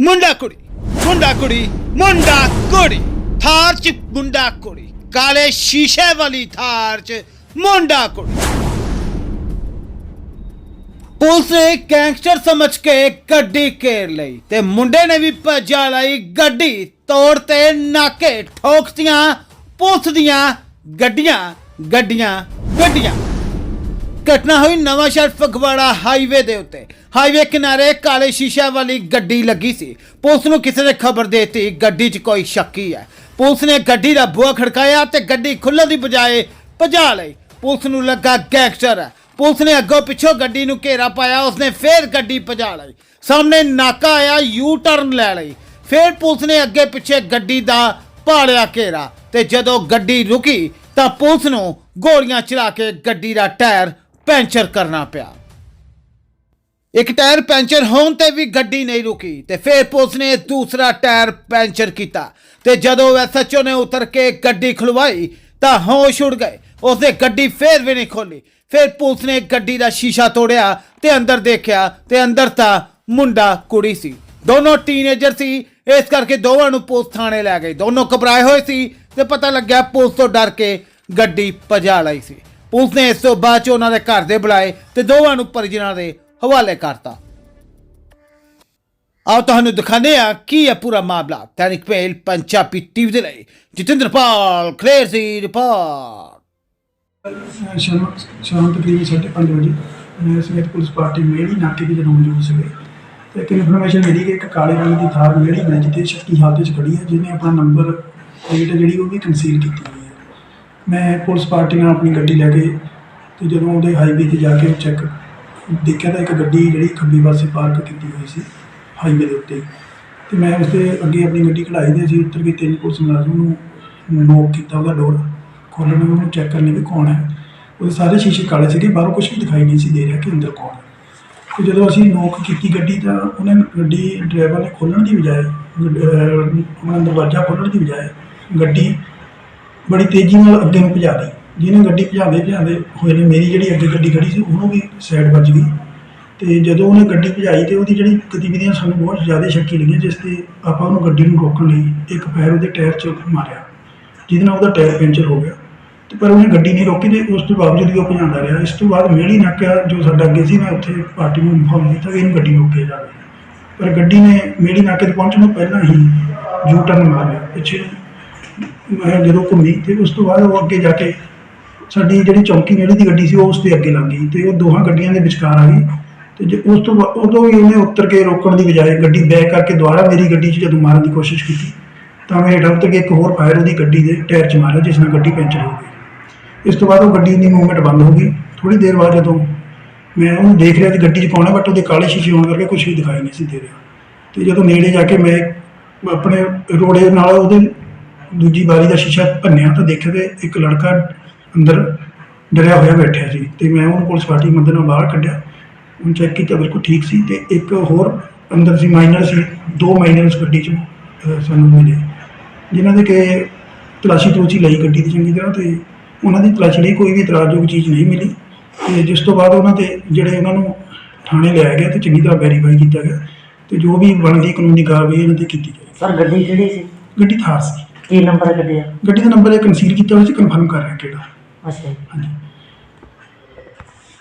ਮੁੰਡਾ ਕੁੜੀ ਮੁੰਡਾ ਕੁੜੀ ਮੁੰਡਾ ਕੁੜੀ ਥਾਰ ਚ ਮੁੰਡਾ ਕੁੜੀ ਕਾਲੇ ਸ਼ੀਸ਼ੇ ਵਾਲੀ ਥਾਰ ਚ ਮੁੰਡਾ ਕੁੜੀ ਪੁਲਿਸ ਨੇ ਗੈਂਗਸਟਰ ਸਮਝ ਕੇ ਗੱਡੀ ਘੇਰ ਲਈ ਤੇ ਮੁੰਡੇ ਨੇ ਵੀ ਭੱਜਾ ਲਈ ਗੱਡੀ ਤੋੜ ਤੇ ਨਾਕੇ ਠੋਕਤੀਆਂ, ਪੁਲਿਸ ਦੀਆਂ ਗੱਡੀਆਂ ਗੱਡੀਆਂ ਗੱਡੀਆਂ। ਘਟਨਾ ਹੋਈ ਨਵਾਂ ਸ਼ਹਿਰ ਫਗਵਾੜਾ ਹਾਈਵੇ ਦੇ ਉੱਤੇ। ਹਾਈਵੇ ਕਿਨਾਰੇ ਕਾਲੇ ਸ਼ੀਸ਼ਾ ਵਾਲੀ ਗੱਡੀ ਲੱਗੀ ਸੀ। ਪੁਲਿਸ ਨੂੰ ਕਿਸੇ ਨੇ ਖਬਰ ਦਿੱਤੀ, ਗੱਡੀ 'ਚ ਕੋਈ ਸ਼ੱਕੀ ਹੈ ਪੁਲਿਸ ਨੇ ਗੱਡੀ ਦਾ ਬੂਹਾ ਖੜਕਾਇਆ ਤੇ ਗੱਡੀ ਖੁੱਲ੍ਹਣ ਦੀ ਬਜਾਏ ਭਜਾ ਲਈ। ਪੁਲਿਸ ਨੂੰ ਲੱਗਾ ਗੈਂਗਸਟਰ। ਹੈ ਪੁਲਿਸ ਨੇ ਅੱਗੋਂ ਪਿੱਛੋਂ ਗੱਡੀ ਨੂੰ ਘੇਰਾ ਪਾਇਆ ਉਸਨੇ ਫੇਰ ਗੱਡੀ ਭਜਾ ਲਈ। ਸਾਹਮਣੇ ਨਾਕਾ ਆਇਆ ਯੂ ਟਰਨ ਲੈ ਲਈ। ਫੇਰ ਪੁਲਿਸ ਨੇ ਅੱਗੇ ਪਿੱਛੇ ਗੱਡੀ ਦਾ ਭਾਲਿਆ ਘੇਰਾ ਤੇ ਜਦੋਂ ਗੱਡੀ ਰੁਕੀ ਤਾਂ ਪੁਲਿਸ ਨੂੰ ਗੋਲੀਆਂ ਚਲਾ ਕੇ ਗੱਡੀ ਦਾ ਟਾਇਰ ਪੈਂਚਰ ਕਰਨਾ ਪਿਆ। ਇੱਕ ਟਾਇਰ ਪੈਂਚਰ ਹੋਣ ਤੇ ਵੀ ਗੱਡੀ ਨਹੀਂ ਰੁਕੀ ਤੇ ਫਿਰ ਪੁਲਿਸ ਨੇ ਦੂਸਰਾ ਟਾਇਰ ਪੈਂਚਰ ਕੀਤਾ ਤੇ ਜਦੋਂ ਐਸਐਚਓ ਨੇ ਉਤਰ ਕੇ ਗੱਡੀ ਖੁਲਵਾਈ ਤਾਂ ਹੋਸ਼ ਉੜ ਗਏ। ਉਸਦੇ ਗੱਡੀ ਫੇਰ ਵੀ ਨਹੀਂ ਖੋਲੀ ਫਿਰ ਪੁਲਿਸ ਨੇ ਗੱਡੀ ਦਾ ਸ਼ੀਸ਼ਾ ਤੋੜਿਆ ਤੇ ਅੰਦਰ ਦੇਖਿਆ ਤੇ ਅੰਦਰ ਤਾਂ ਮੁੰਡਾ ਕੁੜੀ ਸੀ। ਦੋਨੋਂ ਟੀਨੇਜਰ ਸੀ। ਇਸ ਕਰਕੇ ਦੋਵਾਂ ਨੂੰ ਪੁਲਿਸ ਥਾਣੇ ਲੈ ਗਈ। ਦੋਨੋਂ ਘਬਰਾਏ ਹੋਏ ਸੀ ਤੇ ਪਤਾ ਲੱਗਿਆ ਪੁਲਿਸ ਤੋਂ ਡਰ ਕੇ ਗੱਡੀ ਭਜਾ ਲਈ ਸੀ। ਪੁਲਿਸ ਨੇ ਇਸ ਤੋਂ ਬਾਅਦ ਚ ਉਹਨਾਂ ਦੇ ਘਰ ਦੇ ਬੁਲਾਏ ਤੇ ਦੋਵਾਂ ਨੂੰ ਪਰਿਜਨਾਂ ਦੇ ਹਵਾਲੇ ਕਰਤਾ। ਆਓ ਤੁਹਾਨੂੰ ਦਿਖਾਉਂਦੇ ਆ ਕੀ ਹੈ ਪੂਰਾ ਮਾਮਲਾ। ਤੈਨਿਕ ਪਹਿਲ ਪੰਜਾਬੀ ਟੀਵੀ ਦੇ ਲਈ। ਜਤਿੰਦਰਪਾਲ ਕਲੇਰ ਰਿਪੋਰਟ। ਸ਼ਾਮ ਸ਼ਾਮ ਤਕਰੀਬਨ ਸਾਢੇ ਪੰਜ ਵਜੇ ਮੈਂ ਸਮੇਤ ਪੁਲਿਸ ਪਾਰਟੀ ਮੇੜੀ ਨਾਕੇ ਦੀ ਜਦੋਂ ਮੌਜੂਦ ਸੀਗੇ। ਤੇ ਇੱਕ ਇਨਫੋਰਮੇਸ਼ਨ ਮਿਲੀ ਕਿ ਇੱਕ ਕਾਲੇ ਰੰਗ ਦੀ ਥਾਰ ਮੇੜੀ ਬ੍ਰਿਜ ਤੇ ਸ਼ੱਕੀ ਹਾਲਤ ਵਿੱਚ ਖੜੀ ਹੈ, ਜਿਹਨੇ ਆਪਣਾ ਨੰਬਰ ਪਲੇਟ ਜਿਹੜੀ ਉਹ ਵੀ ਕੰਸੀਲ ਕੀਤੀ ਹੈ। ਮੈਂ ਪੁਲਿਸ ਪਾਰਟੀ ਨਾਲ ਆਪਣੀ ਗੱਡੀ ਲੈ ਕੇ ਤੇ ਜਦੋਂ ਉਹਦੇ ਹਾਈਵੇ ਤੇ ਜਾ ਕੇ ਚੈੱਕ ਦੇਖਿਆ ਤਾਂ ਇੱਕ ਗੱਡੀ ਜਿਹੜੀ ਖੱਬੀ ਪਾਸੇ ਪਾਰਕ ਕੀਤੀ ਹੋਈ ਸੀ ਹਾਈਵੇ ਦੇ ਉੱਤੇ। ਤੇ ਮੈਂ ਉਸਦੇ ਅੱਗੇ ਆਪਣੀ ਗੱਡੀ ਖੜਾਈ ਦੇ ਸੀ ਉੱਤਰ ਕੇ ਤਿੰਨ ਪੁਲਿਸ ਮੁਲਾਜ਼ਮ ਨੂੰ ਨੋਕ ਕੀਤਾ ਉਹਦਾ ਡੋਰ ਖੋਲ੍ਹਣ ਨੂੰ ਉਹਨੂੰ ਚੈੱਕ ਕਰਨੇ ਵੀ ਕੌਣ ਹੈ। ਉਹਦੇ ਸਾਰੇ ਸ਼ੀਸ਼ੇ ਕਾਲੇ ਸੀਗੇ, ਬਾਹਰੋਂ ਕੁਝ ਵੀ ਦਿਖਾਈ ਨਹੀਂ ਸੀ ਦੇ ਰਿਹਾ ਕਿ ਅੰਦਰ ਕੌਣ ਹੈ। ਤੇ ਜਦੋਂ ਅਸੀਂ ਨੋਕ ਕੀਤੀ ਗੱਡੀ ਤਾਂ ਉਹਨੇ ਗੱਡੀ ਡਰਾਈਵਰ ਨੇ ਖੋਲ੍ਹਣ ਦੀ ਬਜਾਏ ਗੱਡ- ਆਪਣਾ ਦਰਵਾਜ਼ਾ ਖੋਲ੍ਹਣ ਦੀ ਬਜਾਏ ਗੱਡੀ ਬੜੀ ਤੇਜ਼ੀ ਨਾਲ ਅੱਗੇ ਨੂੰ ਭਜਾ ਲਈ ਜਿਹਨੇ ਗੱਡੀ ਭਜਾਉਂਦੇ ਭਜਾਉਂਦੇ ਹੋਏ ਨੇ, ਮੇਰੀ ਜਿਹੜੀ ਅੱਗੇ ਗੱਡੀ ਖੜੀ ਸੀ, ਉਹਨੂੰ ਵੀ ਸਾਈਡ ਵੱਜ ਗਈ। ਤੇ ਜਦੋਂ ਉਹਨੇ ਗੱਡੀ ਭਜਾਈ ਤੇ ਉਹਦੀ ਜਿਹੜੀ ਗਤੀਵਿਧੀਆਂ ਸਾਨੂੰ ਬਹੁਤ ਜ਼ਿਆਦਾ ਸ਼ੱਕੀ ਲੱਗੀਆਂ, ਜਿਸ ਤੇ ਆਪਾਂ ਉਹਨੂੰ ਗੱਡੀ ਨੂੰ ਰੋਕਣ ਲਈ ਇੱਕ ਪੈਰ ਉਹਦੇ ਟਾਇਰ 'ਚ ਮਾਰਿਆ, ਜਿਹਦੇ ਨਾਲ ਉਹਦਾ ਟਾਇਰ ਪੈਂਚਰ ਹੋ ਗਿਆ। ਤੇ ਪਰ ਉਹਨੇ ਗੱਡੀ ਨਹੀਂ ਰੋਕੀ ਤੇ ਉਸ ਤੋਂ ਬਾਵਜੂਦ ਵੀ ਉਹ ਭਜਾਉਂਦਾ ਰਿਹਾ, ਇਸ ਤੋਂ ਬਾਅਦ ਮੇੜੀ ਨਾਕਿਆ ਜੋ ਸਾਡਾ ਅੱਗੇ ਸੀ, ਮੈਂ ਉੱਥੇ ਪਾਰਟੀ ਨੂੰ ਇਨਫੋਰਮ ਕੀਤਾ ਕਿ ਇਹਨੂੰ ਗੱਡੀ ਰੋਕਿਆ ਜਾਵੇ। ਪਰ ਗੱਡੀ ਨੇ ਮੇੜੀ ਨਾਕੇ ਤੇ ਪਹੁੰਚਣ ਤੋਂ ਪਹਿਲਾਂ ਹੀ ਯੂ ਟਰਨ ਮਾਰ ਲਿਆ। ਪਿੱਛੇ ਮੈਂ ਜਦੋਂ ਘੁੰਮੀ ਤੇ ਉਸ ਤੋਂ ਬਾਅਦ ਉਹ ਅੱਗੇ ਜਾ ਕੇ ਸਾਡੀ ਜਿਹੜੀ ਚੌਂਕੀ ਨੇੜੇ ਦੀ ਗੱਡੀ ਸੀ, ਉਹ ਉਸ ਦੇ ਅੱਗੇ ਲੱਗ ਗਈ ਤੇ ਉਹ ਦੋਹਾਂ ਗੱਡੀਆਂ ਦੇ ਵਿਚਕਾਰ ਆ ਗਈ ਤੇ ਜੇ ਉਸ ਤੋਂ ਬਾ- ਉਦੋਂ ਵੀ ਉਹਨੇ ਉੱਤਰ ਕੇ ਰੋਕਣ ਦੀ ਬਜਾਏ ਗੱਡੀ ਬੈਕ ਕਰਕੇ ਦੁਬਾਰਾ ਮੇਰੀ ਗੱਡੀ 'ਚ ਜਦੋਂ ਮਾਰਨ ਦੀ ਕੋਸ਼ਿਸ਼ ਕੀਤੀ, ਤਾਂ ਮੈਂ ਹੇਠਾਂ ਉੱਤਰ ਕੇ ਇੱਕ ਹੋਰ ਫਾਇਰ ਉਹਦੀ ਗੱਡੀ ਦੇ ਟਾਇਰ 'ਚ ਮਾਰਿਆ, ਜਿਸ ਨਾਲ ਗੱਡੀ ਪੈਂਚਰ ਹੋ ਗਈ। ਇਸ ਤੋਂ ਬਾਅਦ ਉਹ ਗੱਡੀ ਦੀ ਮੂਵਮੈਂਟ ਬੰਦ ਹੋ ਗਈ। ਥੋੜੀ ਦੇਰ ਬਾਅਦ ਜਦੋਂ ਮੈਂ ਉਹਨੂੰ ਦੇਖ ਰਿਹਾ ਕਿ ਗੱਡੀ 'ਚ ਕੌਣ ਹੈ ਬਟ ਉਹਦੇ ਕਾਲੇ ਸ਼ੀਸ਼ੇ ਹੋਣ ਕਰਕੇ ਕੁਝ ਵੀ ਦਿਖਾਈ ਨਹੀਂ ਸੀ ਦੇ ਰਿਹਾ। ਤੇ ਜਦੋਂ ਨੇੜੇ ਜਾ ਕੇ ਮੈਂ ਆਪਣੇ ਰੋੜੇ ਨਾਲ ਉਹਦੇ ਦੂਜੀ ਬਾਰੀ ਦਾ ਸ਼ੀਸ਼ਾ ਭੰਨਿਆ ਤਾਂ ਦੇਖਿਆ ਤੇ ਇੱਕ ਲੜਕਾ ਅੰਦਰ ਡਰਿਆ ਹੋਇਆ ਬੈਠਿਆ ਸੀ ਤੇ ਮੈਂ ਉਹਨੂੰ ਪੁਲਿਸ ਪਾਰਟੀ ਦੀ ਮਦਦ ਨਾਲ ਬਾਹਰ ਕੱਢਿਆ। ਉਹਨੂੰ ਚੈੱਕ ਕੀਤਾ ਬਿਲਕੁਲ ਠੀਕ ਸੀ ਤੇ ਇੱਕ ਹੋਰ ਅੰਦਰ ਸੀ ਮਾਈਨਰ ਸੀ ਦੋ ਮਾਈਨਰ ਉਸ ਗੱਡੀ 'ਚ ਸਾਨੂੰ ਮਿਲੇ। ਜਿਨ੍ਹਾਂ ਦੇ ਕਿ ਤਲਾਸ਼ੀ ਤਲੂਸ਼ੀ ਲਈ ਗੱਡੀ ਦੀ ਚੰਗੀ ਤਰ੍ਹਾਂ ਤੇ ਉਹਨਾਂ ਦੀ ਤਲਾਸ਼ੀ ਲਈ ਕੋਈ ਵੀ ਇਤਰਾਜ਼ਯੋਗ ਚੀਜ਼ ਨਹੀਂ ਮਿਲੀ ਤੇ ਜਿਸ ਤੋਂ ਬਾਅਦ ਉਹਨਾਂ ਤੇ ਜਿਹੜੇ ਉਹਨਾਂ ਨੂੰ ਥਾਣੇ ਲਿਆਇਆ ਗਿਆ ਤੇ ਚੰਗੀ ਤਰ੍ਹਾਂ ਵੈਰੀਫਾਈ ਕੀਤਾ ਗਿਆ ਤੇ ਜੋ ਵੀ ਬਣਦੀ ਕਾਨੂੰਨੀ ਕਾਰਵਾਈ ਇਹਨਾਂ ਤੇ ਕੀਤੀ ਜਾਏਗੀ ਸਰ ਗੱਡੀ ਕਿਹੜੀ ਸੀ? ਗੱਡੀ ਥਾਰ ਸੀ। ਕੀ ਨੰਬਰ ਹੈ ਗੱਡੀ ਦਾ? ਨੰਬਰ ਇਹ ਕੰਸੀਲ ਕੀਤਾ ਹੋਇਆ ਸੀ ਕਨਫਰਮ ਕਰ ਰਿਹਾ ਕਿਹੜਾ। ਅੱਛਾ ਜੀ। ਹਾਂਜੀ।